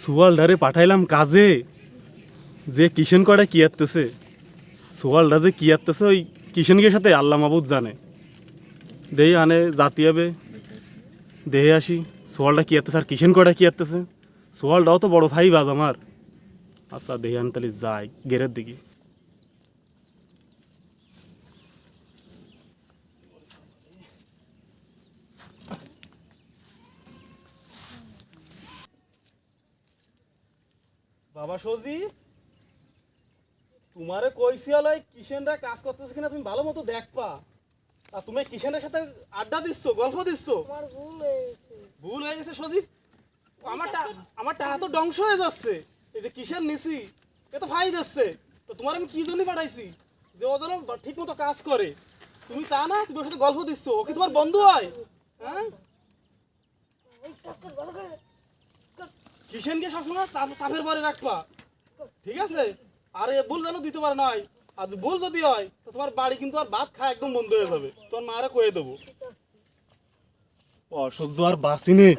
সুয়ালডারে পাঠাইলাম কাজে। যে কিষেন কটা কি আসতেছে সোয়ালডা যে কি আসতেছে ওই কিষেনকে সাথে আল্লাহ মাবুদ জানে। দেহি আনে, জাতি হবে। দেহে আসি সোয়ালটা কি আসতেছে আর কিষেন কটা কি আত্তেছে সোয়ালটাও তো বড় ভাই বাজ আমার। আচ্ছা দেহি আনে তাহলে যাই, গেরের দিকে। বাবা সজি তোমারে কইছি আলাই কিষেনরা কাজ করতেছে কিনা তুমি ভালো মতো দেখবা। আর তুমি কিষেনের সাথে আড্ডা দিচ্ছ গল্প দিচ্ছ? আমার ভুল হয়ে গেছে সজীব আমার টা- আমার টাকা তো ধ্বংস হয়ে যাচ্ছে। এই যে কিসের নিছি এ তো ফাই যাচ্ছে তো তোমার আমি কি জন্য পাঠাইছি? যে ও যেন ঠিক মতো কাজ করে। তুমি তা না তুমি ওর সাথে গল্প দিচ্ছ ও কি তোমার বন্ধু হয়? হ্যাঁ এই কাজ কর ভালো করে কিষেনকে সবসময় চাপ- চাপের পরে রাখবা। ঠিক আছে? আর এ ভুল যেন দিতে পারে নয় আর ভুল যদি হয়, তো তোমার বাড়ি কিন্তু আর ভাত খায় একদম বন্ধ হয়ে যাবে। তোমার মারে কয়ে দেবো। অসহ্য আর বাসিনে